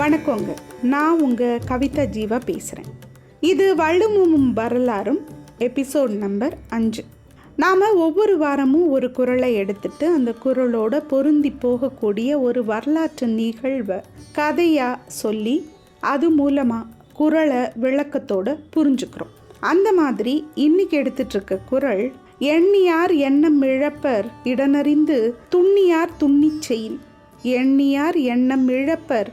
வணக்கங்க. நான் உங்கள் கவிதா ஜீவா பேசுகிறேன் இது வள்ளுமும் வரலாறும் எபிசோட் நம்பர் அஞ்சு. நாம் ஒவ்வொரு வாரமும் ஒரு குரலை எடுத்துட்டு அந்த குரலோட பொருந்தி போகக்கூடிய ஒரு வரலாற்று நிகழ்வை கதையாக சொல்லி அது மூலமாக குரலை விளக்கத்தோட புரிஞ்சுக்கிறோம். அந்த மாதிரி இன்னைக்கு எடுத்துட்ருக்க குரல் எண்ணியார் எண்ணம் இழப்பர் இடனறிந்து துண்ணியார் துண்ணி செயின். எண்ணியார் எண்ணம் இழப்பர்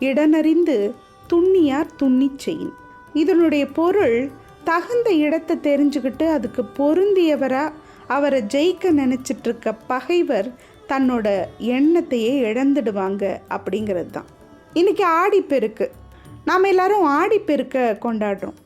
இடனறிந்து துண்ணியார் துண்ணி செயின். இதனுடைய பொருள் தகுந்த இடத்தை தெரிஞ்சுக்கிட்டு அதுக்கு பொருந்தியவரா அவரை ஜெயிக்க நினச்சிட்ருக்க பகைவர் தன்னோட எண்ணத்தையே இழந்துடுவாங்க அப்படிங்கிறது தான் இன்றைக்கி ஆடிப்பெருக்கு. நாம் எல்லாரும் ஆடிப்பெருக்க கொண்டாடுறோம்.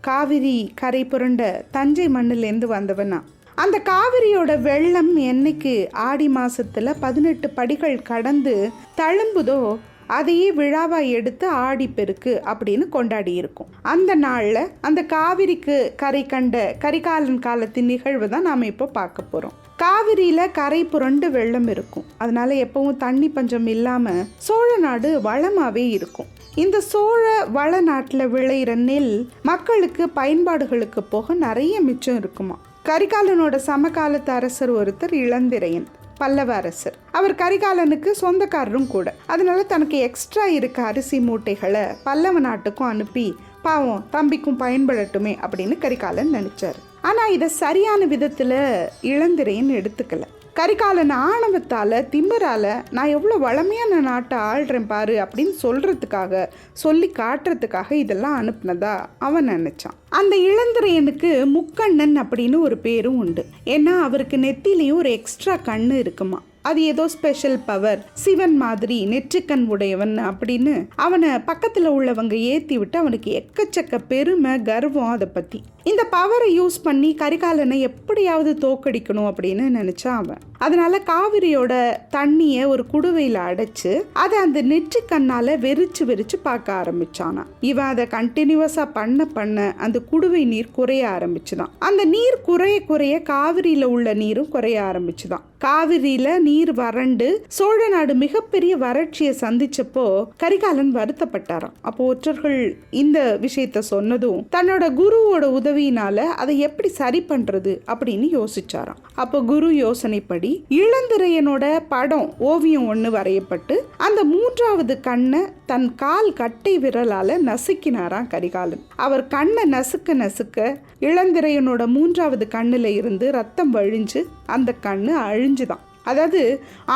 காவிரி கரை புரண்ட தஞ்சை மண்ணிலேருந்து வந்தவனா. அந்த காவிரியோட வெள்ளம் என்னைக்கு ஆடி மாசத்துல பதினெட்டு படிகள் கடந்து தழும்புதோ அதையே விழாவாக எடுத்து ஆடிப்பெருக்கு அப்படின்னு கொண்டாடி இருக்கும். அந்த நாளில் அந்த காவிரிக்கு கரை கண்ட கரிகாலன் காலத்தின் நிகழ்வு தான் நாம் இப்போ பார்க்க போகிறோம் காவிரியில் கரை புரண்டு வெள்ளம் இருக்கும். அதனால எப்பவும் தண்ணி பஞ்சம் இல்லாமல் சோழ நாடு வளமாகவே இருக்கும். இந்த சோழ வள நாட்டில் விளையிற நெல் மக்களுக்கு பயன்பாடுகளுக்கு போக நிறைய மிச்சம் இருக்குமா கரிகாலனோட சமகாலத்து அரசர் ஒருத்தர் இளந்திரையன். பல்லவ அரசர். அவர் கரிகாலனுக்கு சொந்தக்காரரும் கூட. அதனால தனக்கு எக்ஸ்ட்ரா இருக்க அரிசி மூட்டைகளை பல்லவ நாட்டுக்கும் அனுப்பி பாவம் தம்பிக்கும் பயன்படட்டுமே அப்படின்னு கரிகாலன் நினைச்சார். ஆனால் இதை சரியான விதத்தில் இளந்திரையன் எடுத்துக்கல. கரிகாலன் ஆணவத்தால் திமிரால நான் எவ்வளோ வளமையான நாட்டை ஆள்றேன் பாரு அப்படின்னு சொல்கிறதுக்காக சொல்லி காட்டுறதுக்காக இதெல்லாம் அனுப்புனதா அவன் நினச்சான். அந்த இளந்திரையனுக்கு முக்கண்ணன் அப்படின்னு ஒரு பேரும் உண்டு. ஏன்னா அவருக்கு நெத்திலையும் ஒரு எக்ஸ்ட்ரா கண்ணு இருக்குமா. அது ஏதோ ஸ்பெஷல் பவர் சிவன் மாதிரி நெற்றிக்கண் உடையவன் அப்படின்னு அவனை பக்கத்தில் உள்ளவங்க ஏற்றி விட்டு அவனுக்கு எக்கச்சக்க பெருமை கர்வம் அதை பற்றி இந்த பவரை யூஸ் பண்ணி கரிகாலனை எப்படியாவது தோக்கடிக்கணும் அப்படின்னு நினச்சான் அவன். அதனால காவிரியோட தண்ணியை ஒரு குடுவையில் அடைச்சு அதை அந்த நெற்றிக்கண்ணால் வெறிச்சு வெறிச்சு பார்க்க ஆரம்பிச்சானா இவன் அதை கண்டினியூவஸாக பண்ண பண்ண அந்த குடுவை நீர் குறைய ஆரம்பிச்சுதான். அந்த நீர் குறைய குறைய காவிரியில் உள்ள நீரும் குறைய ஆரம்பிச்சுதான். காவிரியில நீர் வறண்டு சோழ நாடு மிகப்பெரிய வறட்சியை சந்திச்சப்போ கரிகாலன் வருத்தப்பட்டாராம். அப்போ ஒற்றர்கள் இந்த விஷயத்த சொன்னதும் தன்னோட குருவோட உதவியினால அதை எப்படி சரி பண்ணுறது அப்படின்னு யோசிச்சாராம். அப்போ குரு யோசனைப்படி இளந்திரையனோட படம் ஓவியம் ஒன்று வரையப்பட்டு அந்த மூன்றாவது கண்ணை தன் கால் கட்டை விரலால் நசுக்கினாராம் கரிகாலன். அவர் கண்ணை நசுக்க நசுக்க இளந்திரையனோட மூன்றாவது கண்ணில் இருந்து ரத்தம் வழிஞ்சு அந்த கண்ணு அழிஞ்சுதான். அதாவது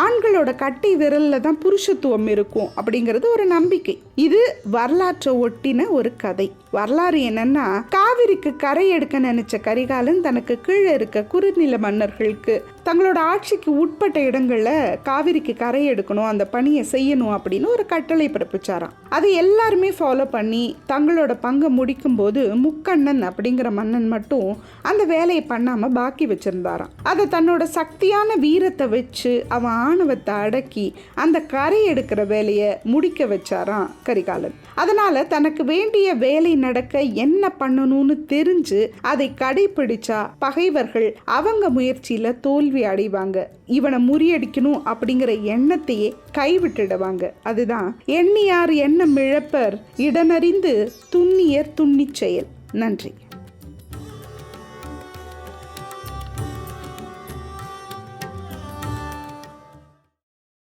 ஆண்களோட கட்டை விரலில் தான் புருஷத்துவம் இருக்கும் அப்படிங்கிறது ஒரு நம்பிக்கை. இது வரலாற்றை ஒட்டின ஒரு கதை. வரலாறு என்னன்னா காவிரிக்கு கரை எடுக்க நினைச்ச கரிகாலன் தனக்கு கீழே இருக்க குறுநில மன்னர்களுக்கு தங்களோட ஆட்சிக்கு உட்பட்ட இடங்களில் காவிரிக்கு கரை எடுக்கணும் அந்த பணியை செய்யணும் அப்படின்னு ஒரு கட்டளை பிறப்பிச்சாராம். அதை எல்லாருமே ஃபாலோ பண்ணி தங்களோட பங்கை முடிக்கும் போது முக்கண்ணன் அப்படிங்கிற மன்னன் மட்டும் அந்த வேலையை பண்ணாமல் பாக்கி வச்சிருந்தாராம். அதை தன்னோட சக்தியான வீரத்தை வச்சு அவன் ஆணவத்தை அடக்கி அந்த கரை எடுக்கிற வேலையை முடிக்க வச்சாராம் கரிகாலன். அதனால தனக்கு வேண்டிய வேலை நடக்க என்ன பண்ணணும்னு தெரிஞ்சு அதை கடைபிடிச்சா பகைவர்கள் அவங்க முயற்சியில தோல்வி அடைவாங்க. இவனை முறியடிக்கணும் அப்படிங்கிற எண்ணத்தையே கைவிட்டுடுவாங்க. அதுதான் எண்ணியார் எண்ணம் இழப்பர் இடனறிந்து துண்ணியர் துண்ணி செயல். நன்றி.